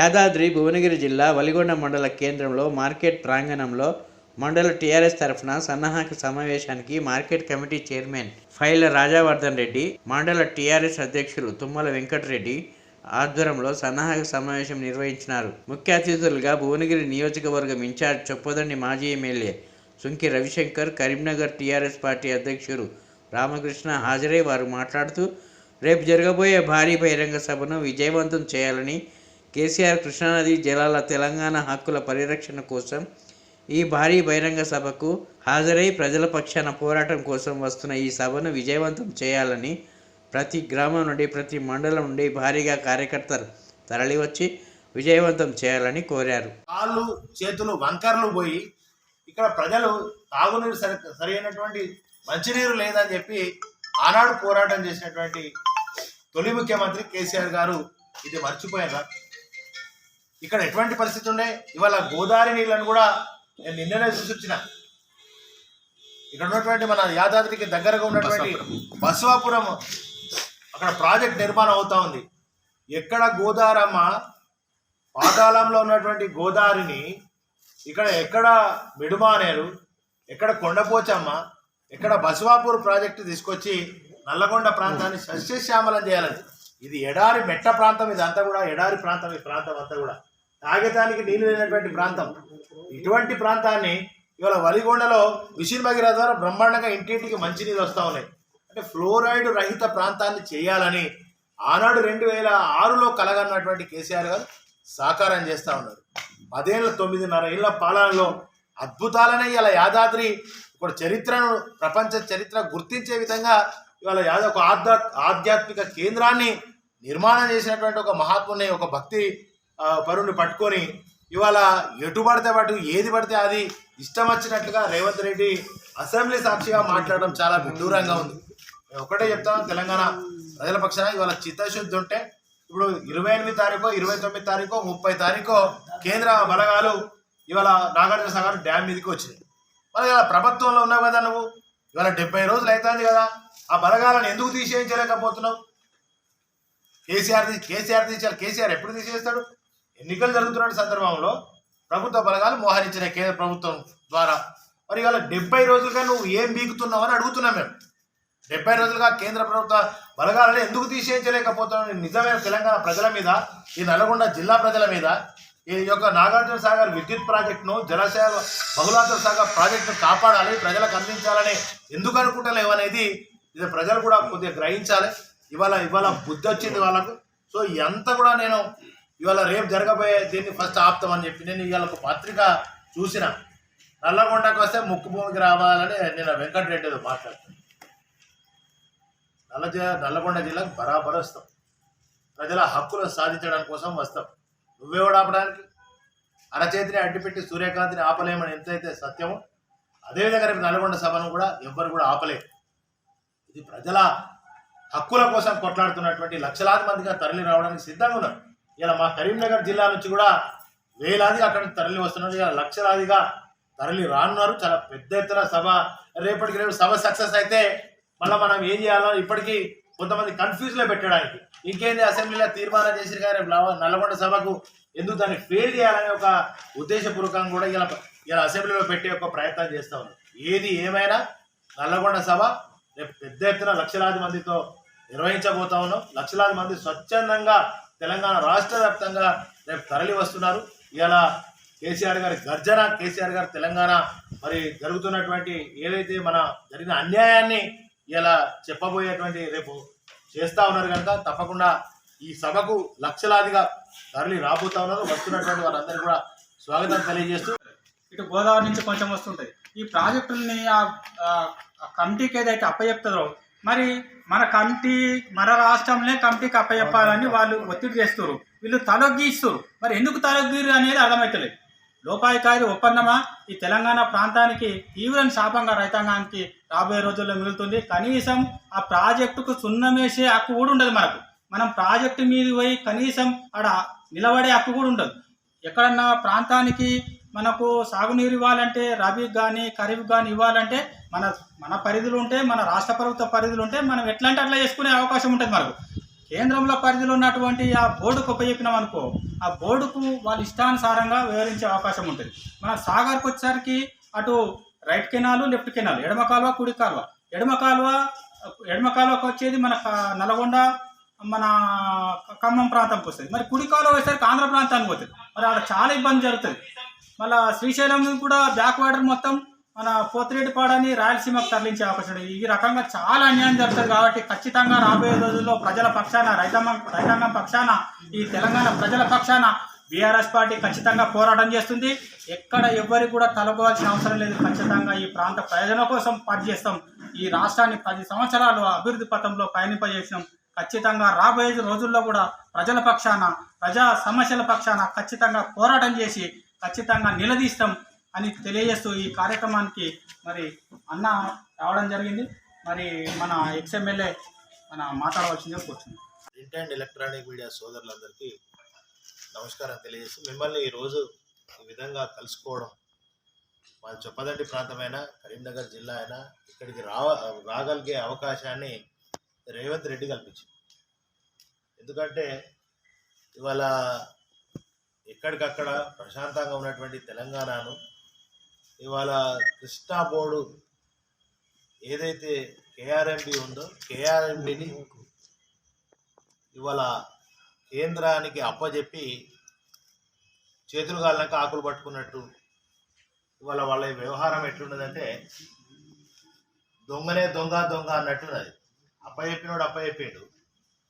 యాదాద్రి భువనగిరి జిల్లా వలిగొండ మండల కేంద్రంలో మార్కెట్ ప్రాంగణంలో మండల టీఆర్ఎస్ తరఫున సన్నాహక సమావేశానికి మార్కెట్ కమిటీ చైర్మన్ ఫైల రాజావర్ధన్ రెడ్డి మండల టీఆర్ఎస్ అధ్యక్షులు తుమ్మల వెంకటరెడ్డి ఆధ్వర్యంలో సన్నాహక సమావేశం నిర్వహించినారు. ముఖ్య అతిథులుగా భువనగిరి నియోజకవర్గం ఇన్ఛార్జ్ చొప్పదండి మాజీ MLA Sunki Ravishankar Karimnagar TRS party అధ్యక్షుడు రామకృష్ణ హాజరై వారు మాట్లాడుతూ రేపు జరగబోయే భారీ బహిరంగ సభను విజయవంతం చేయాలని కేసీఆర్ కృష్ణానది జలాల తెలంగాణ హక్కుల పరిరక్షణ కోసం ఈ భారీ బహిరంగ సభకు హాజరై ప్రజల పక్షాన పోరాటం కోసం వస్తున్న ఈ సభను విజయవంతం చేయాలని ప్రతి గ్రామం నుండి ప్రతి మండలం నుండి భారీగా కార్యకర్తలు తరలివచ్చి విజయవంతం చేయాలని కోరారు. కాళ్ళు చేతులు వంకర్లు పోయి ఇక్కడ ప్రజలు తాగునీరు సరి సరైనటువంటి మంచినీరు లేదని చెప్పి ఆనాడు పోరాటం చేసినటువంటి తొలి ముఖ్యమంత్రి కేసీఆర్ గారు ఇది మర్చిపోయారా? ఇక్కడ ఎటువంటి పరిస్థితి ఉండే? ఇవాళ గోదావరి నీళ్ళను కూడా నేను నిన్ననే చూసి వచ్చిన. ఇక్కడ ఉన్నటువంటి మన యాదాద్రికి దగ్గరగా ఉన్నటువంటి బసవాపురం అక్కడ ప్రాజెక్ట్ నిర్మాణం అవుతా ఉంది. ఎక్కడ గోదారమ్మ పాతాళంలో ఉన్నటువంటి గోదావరిని ఇక్కడ ఎక్కడ మిడుమానేరు ఎక్కడ కొండపోచమ్మ ఎక్కడ బసవాపూర్ ప్రాజెక్టు తీసుకొచ్చి నల్లగొండ ప్రాంతాన్ని సస్యశ్యామలం చేయాలని. ఇది ఎడారి మెట్ట ప్రాంతం ఇది అంతా కూడా ఎడారి ప్రాంతం ఈ ప్రాంతం అంతా కూడా. తాగటానికి నీళ్ళు లేనటువంటి ప్రాంతం. ఇటువంటి ప్రాంతాన్ని ఇవాళ వలిగొండలో మిషన్ భగీరథ ద్వారా బ్రహ్మాండంగా ఇంటింటికి మంచినీళ్ళు వస్తూ ఉన్నాయి. అంటే ఫ్లోరైడ్ రహిత ప్రాంతాన్ని చేయాలని ఆనాడు రెండు వేల ఆరులో కలగన్నటువంటి కేసీఆర్ గారు సాకారం చేస్తూ ఉన్నారు. పదేళ్ళ తొమ్మిదిన్నర ఏళ్ళ పాలనలో అద్భుతాలనే ఇలా యాదాద్రి ఒక చరిత్రను ప్రపంచ చరిత్ర గుర్తించే విధంగా ఇవాళ యాద ఒక ఆధ్యా ఆధ్యాత్మిక కేంద్రాన్ని నిర్మాణం చేసినటువంటి ఒక మహాత్ముని ఒక భక్తి ఆ, పట్టుకొని ఇవాళ ఎటు పడితే పట్టు ఏది పడితే అది ఇష్టం వచ్చినట్లుగా రేవంత్ రెడ్డి అసెంబ్లీ సాక్షిగా మాట్లాడడం చాలా విడ్డూరంగా ఉంది. ఒకటే చెప్తాను తెలంగాణ ప్రజల పక్షాన ఇవాళ చిత్తశుద్ధి ఉంటే ఇప్పుడు ఇరవై ఎనిమిది తారీఖు ఇరవై తొమ్మిది తారీఖు ముప్పై తారీఖు కేంద్ర బలగాలు ఇవాళ నాగార్జున సాగర్ డ్యామ్ మీదకి వచ్చినాయి. మరి ఇలా ప్రభుత్వంలో ఉన్నావు కదా నువ్వు? ఇవాళ డెబ్బై రోజులు అవుతుంది కదా. ఆ బలగాలను ఎందుకు తీసేయించలేకపోతున్నావు? కేసీఆర్ కేసీఆర్ తీసేయాలి. కేసీఆర్ ఎప్పుడు తీసేస్తాడు? ఎన్నికలు జరుగుతున్న సందర్భంలో ప్రభుత్వ బలగాలు మోహరించిన కేంద్ర ప్రభుత్వం ద్వారా మరి ఇవాళ డెబ్బై రోజులుగా నువ్వు ఏం బీగుతున్నావు అని అడుగుతున్నాం మేము. డెబ్బై రోజులుగా కేంద్ర ప్రభుత్వ బలగాలను ఎందుకు తీసేయించలేకపోతున్నావు నిజమైన తెలంగాణ ప్రజల మీద ఈ నల్గొండ జిల్లా ప్రజల మీద ఈ యొక్క నాగార్జున సాగర్ విద్యుత్ ప్రాజెక్టును జలాశయ బహుళార్థ సాగర్ ప్రాజెక్టును కాపాడాలి ప్రజలకు అందించాలని ఎందుకు అనుకుంటలేవు అనేది ఇది ప్రజలు కూడా కొద్దిగా గ్రహించాలి. ఇవాళ ఇవాళ బుద్ధి వచ్చింది వాళ్ళకు. సో ఎంత కూడా నేను ఇవాళ రేపు జరగబోయే దీన్ని ఫస్ట్ ఆపుతామని చెప్పి నేను ఇవాళ ఒక పత్రిక చూసిన. నల్లగొండకు వస్తే ముక్కు భూమికి రావాలని నేను వెంకటరెడ్డితో మాట్లాడుతాను నల్ల నల్లగొండ జిల్లాకు బరాబర్ వస్తాం. ప్రజల హక్కులు సాధించడానికి కోసం వస్తాం. నువ్వెవడు ఆపడానికి. అరచేతిని అడ్డుపెట్టి సూర్యకాంతిని ఆపలేమని ఎంతైతే సత్యమో అదేవిధంగా రేపు నల్గొండ సభను కూడా ఎవ్వరు కూడా ఆపలేరు. ఇది ప్రజల హక్కుల కోసం కొట్లాడుతున్నటువంటి లక్షలాది మందిగా తరలి రావడానికి సిద్ధంగా ఉన్నారు. ఇలా మా కరీంనగర్ జిల్లా నుంచి కూడా వేలాదిగా అక్కడ తరలి వస్తున్నారు. ఇలా లక్షలాదిగా తరలి రానున్నారు. చాలా పెద్ద ఎత్తున సభ. రేపటికి రేపు సభ సక్సెస్ అయితే మళ్ళీ మనం ఏం చేయాలో ఇప్పటికీ కొంతమంది కన్ఫ్యూజ్లో పెట్టడానికి. ఇంకేంది అసెంబ్లీలో తీర్మానం చేసిన కానీ నల్లగొండ సభకు ఎందుకు దాన్ని ఫెయిల్ చేయాలనే ఒక ఉద్దేశపూర్వకంగా కూడా ఇలా ఇలా అసెంబ్లీలో పెట్టే ఒక ప్రయత్నం చేస్తా ఉన్నారు ఏది ఏమైనా నల్లగొండ సభ రేపు పెద్ద ఎత్తున లక్షలాది మందితో నిర్వహించబోతా ఉన్నాం. లక్షలాది మంది స్వచ్ఛందంగా తెలంగాణ రాష్ట్ర వ్యాప్తంగా రేపు తరలి వస్తున్నారు. ఇలా కేసీఆర్ గారి గర్జన కేసీఆర్ గారు తెలంగాణ మరి జరుగుతున్నటువంటి ఏదైతే మన జరిగిన అన్యాయాన్ని ఇలా చెప్పబోయేటువంటి రేపు చేస్తూ ఉన్నారు కనుక తప్పకుండా ఈ సభకు లక్షలాదిగా తరలి రాబోతా ఉన్నారు. వస్తున్నటువంటి వారందరికీ కూడా స్వాగతం తెలియజేస్తూ ఇటు గోదావరి నుంచి కొంచెం వస్తుంటాయి. ఈ ప్రాజెక్టుల్ని ఆ ఆ కమిటీకి ఏదైతే అప్పచెప్తుందో మరి మన కమిటీ మన రాష్ట్రంలో కమిటీకి అప్పచెప్పాలని వాళ్ళు ఒత్తిడి చేస్తారు వీళ్ళు తలొగ్గిస్తారు మరి ఎందుకు తలొగ్గిరు అనేది అర్థమవుతలేదు లోపాయికారి ఒప్పందమా? ఈ తెలంగాణ ప్రాంతానికి తీవ్ర శాపంగా రైతాంగానికి రాబోయే రోజుల్లో మిగులుతుంది. కనీసం ఆ ప్రాజెక్టుకు సున్నమేసే హక్కు కూడా ఉండదు మనకు. మనం ప్రాజెక్టు మీద పోయి కనీసం ఆడ నిలబడే హక్కు కూడా ఉండదు. ఎక్కడన్నా ప్రాంతానికి మనకు సాగునీరు ఇవ్వాలంటే రబీకి కానీ ఖరీఫ్ కానీ ఇవ్వాలంటే మన మన పరిధులు ఉంటే మన రాష్ట్ర ప్రభుత్వ పరిధులు ఉంటే మనం ఎట్లా అంటే అట్లా చేసుకునే అవకాశం ఉంటుంది మనకు. కేంద్రంలో పరిధిలో ఉన్నటువంటి ఆ బోర్డుకు ఉపయోగినాం అనుకో ఆ బోర్డుకు వాళ్ళ ఇష్టానుసారంగా వివరించే అవకాశం ఉంటుంది. మన సాగర్కి వచ్చేసరికి అటు రైట్ కెనాలు లెఫ్ట్ కెనాలు ఎడమ కాలువ కుడి కాలువ. ఎడమ కాలువ ఎడమ కాలువకు వచ్చేది మన నల్గొండ మన ఖమ్మం ప్రాంతంకి వస్తుంది. మరి కుడి కాలువ వచ్చేసరికి ఆంధ్ర ప్రాంతానికి పోతుంది. మరి అక్కడ చాలా ఇబ్బంది జరుగుతుంది. మళ్ళీ శ్రీశైలం కూడా బ్యాక్ వాటర్ మొత్తం మన పోతిరెడ్డిపాడని రాయలసీమకు తరలించే అవకాశం ఈ రకంగా చాలా అన్యాయం జరుగుతుంది కాబట్టి ఖచ్చితంగా రాబోయే రోజుల్లో ప్రజల పక్షాన రైతాంగం రైతాంగం పక్షాన ఈ తెలంగాణ ప్రజల పక్షాన బీఆర్ఎస్ పార్టీ ఖచ్చితంగా పోరాటం చేస్తుంది. ఎక్కడ ఎవరికి కూడా తలపోవాల్సిన అవసరం లేదు. ఖచ్చితంగా ఈ ప్రాంత ప్రయోజనం కోసం పనిచేస్తాం ఈ రాష్ట్రాన్ని పది సంవత్సరాలు అభివృద్ధి పథంలో పయనింపజేసినాం. ఖచ్చితంగా రాబోయే రోజుల్లో కూడా ప్రజల పక్షాన ప్రజా సమస్యల పక్షాన ఖచ్చితంగా పోరాటం చేసి ఖచ్చితంగా నిలదీస్తాం. అని తెలియజేస్తూ ఈ కార్యక్రమానికి మరి అన్న రావడం జరిగింది. మరి మన ఎక్స్ఎమ్మెల్యే మన మాట్లాడవలసిందిగా కూర్చుంది ప్రింట్ అండ్ ఎలక్ట్రానిక్ మీడియా సోదరులందరికీ నమస్కారం తెలియజేసి మిమ్మల్ని ఈరోజు ఈ విధంగా కలుసుకోవడం మన చొప్పదండి ప్రాంతమైన కరీంనగర్ జిల్లా అయినా ఇక్కడికి రావ రాగలిగే అవకాశాన్ని రేవంత్ రెడ్డి కల్పించింది. ఎందుకంటే ఇవాళ ఎక్కడికక్కడ ప్రశాంతంగా ఉన్నటువంటి తెలంగాణను ఇవాళ కృష్ణా బోర్డు ఏదైతే కేఆర్ఎంబి ఉందో కేఆర్ఎంబిని ఇవాళ కేంద్రానికి అప్పజెప్పి చేతులు కాలినాక ఆకులు పట్టుకున్నట్టు ఇవాళ వాళ్ళ వ్యవహారం ఎట్లున్నదంటే దొంగనే దొంగ దొంగ అన్నట్టున్నది. అప్పచెప్పినోడు అప్పచెప్పాడు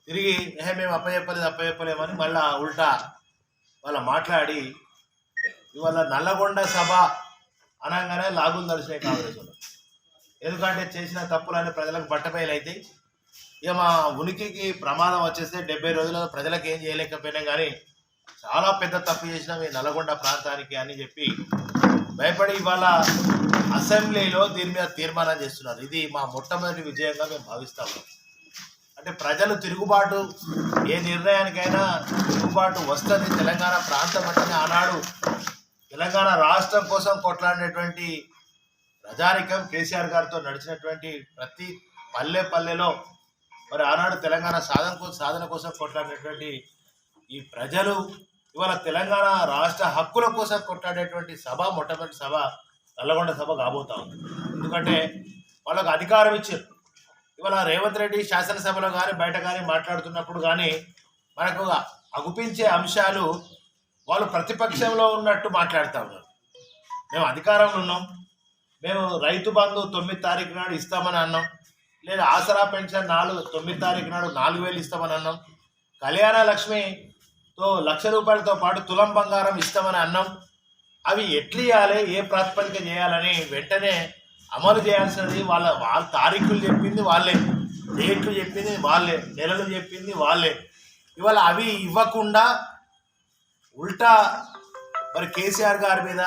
తిరిగి ఏ మేము అప్పచెప్పలేదు అప్పచెప్పలేమని మళ్ళా ఉల్టా వాళ్ళ మాట్లాడి ఇవాళ నల్లగొండ సభ అనగానే లాగులు దర్శనాయి కాంగ్రెస్ వాళ్ళు ఎందుకంటే చేసిన తప్పులన్నీ ప్రజలకు బట్టబయలు అవుతాయి ఇక మా ఉనికికి ప్రమాదం వచ్చేస్తే డెబ్బై రోజుల ప్రజలకు ఏం చేయలేకపోయినా కానీ చాలా పెద్ద తప్పు చేసినాం ఈ నల్గొండ ప్రాంతానికి అని చెప్పి భయపడి ఇవాళ అసెంబ్లీలో దీని మీద తీర్మానం చేస్తున్నారు. ఇది మా మొట్టమొదటి విజయంగా మేము భావిస్తాము అంటే ప్రజలు తిరుగుబాటు ఏ నిర్ణయానికైనా తిరుగుబాటు వస్తుంది తెలంగాణ ప్రాంతం అంటే ఆనాడు తెలంగాణ రాష్ట్రం కోసం కొట్లాడినటువంటి ప్రజానికం కేసీఆర్ గారితో నడిచినటువంటి ప్రతి పల్లె పల్లెలో మరి ఆనాడు తెలంగాణ సాధన కోసం సాధన కోసం కొట్లాడినటువంటి ఈ ప్రజలు ఇవాళ తెలంగాణ రాష్ట్ర హక్కుల కోసం కొట్లాడేటువంటి సభ మొట్టమొదటి సభ నల్లగొండ సభ కాబోతా ఉంది. ఎందుకంటే వాళ్ళకు అధికారం ఇచ్చారు. ఇవాళ రేవంత్ రెడ్డి శాసనసభలో కానీ బయట కానీ మాట్లాడుతున్నప్పుడు కానీ మనకు అగుపించే అంశాలు వాళ్ళు ప్రతిపక్షంలో ఉన్నట్టు మాట్లాడుతూ ఉన్నారు మేము అధికారంలో ఉన్నాం. మేము రైతు బంధు తొమ్మిది తారీఖు నాడు ఇస్తామని అన్నాం. లేదా ఆసరా పెన్షన్ నాలుగు తొమ్మిది తారీఖు నాడు నాలుగు వేలు ఇస్తామని అన్నాం. కళ్యాణ లక్ష్మితో లక్ష రూపాయలతో పాటు తులం బంగారం ఇస్తామని అన్నాం. అవి ఎట్లు ఇవ్వాలి? ఏ ప్రాతిపదిక చేయాలని వెంటనే అమలు చేయాల్సినది వాళ్ళ వాళ్ళ తారీఖులు చెప్పింది వాళ్ళే. డేట్లు చెప్పింది వాళ్ళే. నెలలు చెప్పింది వాళ్ళే. ఇవాళ అవి ఇవ్వకుండా ఉల్టా మరి కేసీఆర్ గారి మీద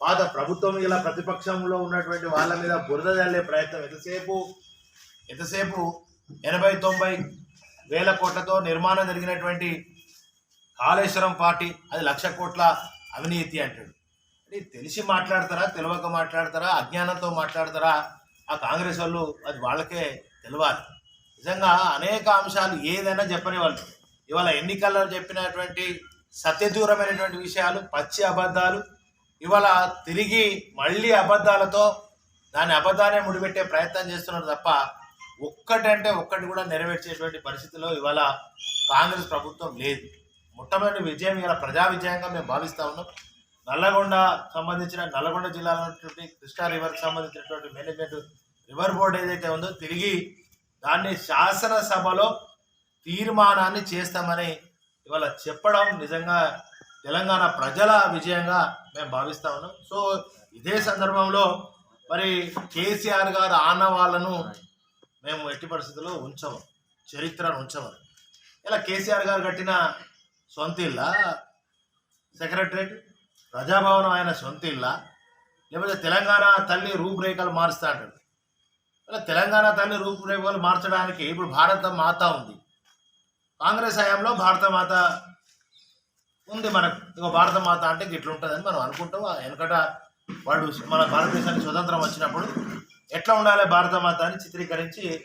పాత ప్రభుత్వం ఇలా ప్రతిపక్షంలో ఉన్నటువంటి వాళ్ళ మీద బురద జల్లే ప్రయత్నం ఎంతసేపు ఎంతసేపు ఎనభై తొంభై వేల కోట్లతో నిర్మాణం జరిగినటువంటి కాళేశ్వరం పార్టీ అది లక్ష కోట్ల అవినీతి అంటాడు. అంటే తెలిసి మాట్లాడతారా తెలియక మాట్లాడతారా అజ్ఞానంతో మాట్లాడతారా? ఆ కాంగ్రెస్ వాళ్ళు అది వాళ్ళకే తెలియాలి నిజంగా అనేక అంశాలు ఏదైనా చెప్పని వాళ్ళు ఇవాళ ఎన్నికల్లో చెప్పినటువంటి సత్యదూరమైనటువంటి విషయాలు పచ్చి అబద్ధాలు ఇవాళ తిరిగి మళ్ళీ అబద్ధాలతో దాని అబద్ధాన్ని ముడిపెట్టే ప్రయత్నం చేస్తున్నారు తప్ప ఒక్కటంటే ఒక్కటి కూడా నెరవేర్చేటువంటి పరిస్థితిలో ఇవాళ కాంగ్రెస్ ప్రభుత్వం లేదు. మొట్టమొదటి విజయం ఇలా ప్రజా విజయంగా మేము భావిస్తా ఉన్నాం. నల్లగొండ సంబంధించిన నల్లగొండ జిల్లాలో ఉన్నటువంటి కృష్ణా రివర్కి సంబంధించినటువంటి మేనేజ్మెంట్ రివర్ బోర్డు ఏదైతే ఉందో తిరిగి దాన్ని శాసనసభలో తీర్మానాన్ని చేస్తామని ఇవాళ చెప్పడం నిజంగా తెలంగాణ ప్రజల విజయంగా మేము భావిస్తా ఉన్నాం. సో ఇదే సందర్భంలో మరి కేసీఆర్ గారు ఆనవాళ్ళను మేము ఎట్టి పరిస్థితుల్లో ఉంచము. చరిత్రను ఉంచము. ఇలా కేసీఆర్ గారు కట్టిన సొంత ఇళ్ళ సెక్రటరేట్? ప్రజాభవనం ఆయన సొంత ఇళ్ళ లేకపోతే తెలంగాణ తల్లి రూపురేఖలు మారుస్తా అంటాడు. ఇలా తెలంగాణ తల్లి రూపురేఖలు మార్చడానికి ఇప్పుడు భారత మాత ఉంది. కాంగ్రెస్ హయాంలో భారత మాత ఉంది మనకు. ఇక భారత మాత అంటే ఇట్లా ఉంటుందని మనం అనుకుంటాం. వెనకట వాడు మన భారతదేశానికి స్వతంత్రం వచ్చినప్పుడు ఎట్లా ఉండాలి భారత మాత అని చిత్రీకరించి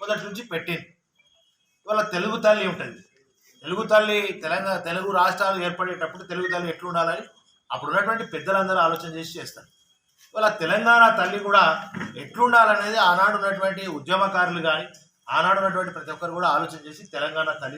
మొదటి నుంచి పెట్టింది. ఇవాళ తెలుగు తల్లి ఉంటుంది. తెలుగు తల్లి తెలంగాణ తెలుగు రాష్ట్రాలు ఏర్పడేటప్పుడు తెలుగు తల్లి ఎట్లుండాలని అప్పుడు ఉన్నటువంటి పెద్దలందరూ ఆలోచన చేసి చేస్తారు. ఇవాళ తెలంగాణ తల్లి కూడా ఎట్లుండాలనేది ఆనాడు ఉన్నటువంటి ఉద్యమకారులు కానీ ఆనాడు ఉన్నటువంటి ప్రతి ఒక్కరు కూడా ఆలోచన చేసి తెలంగాణ తల్లి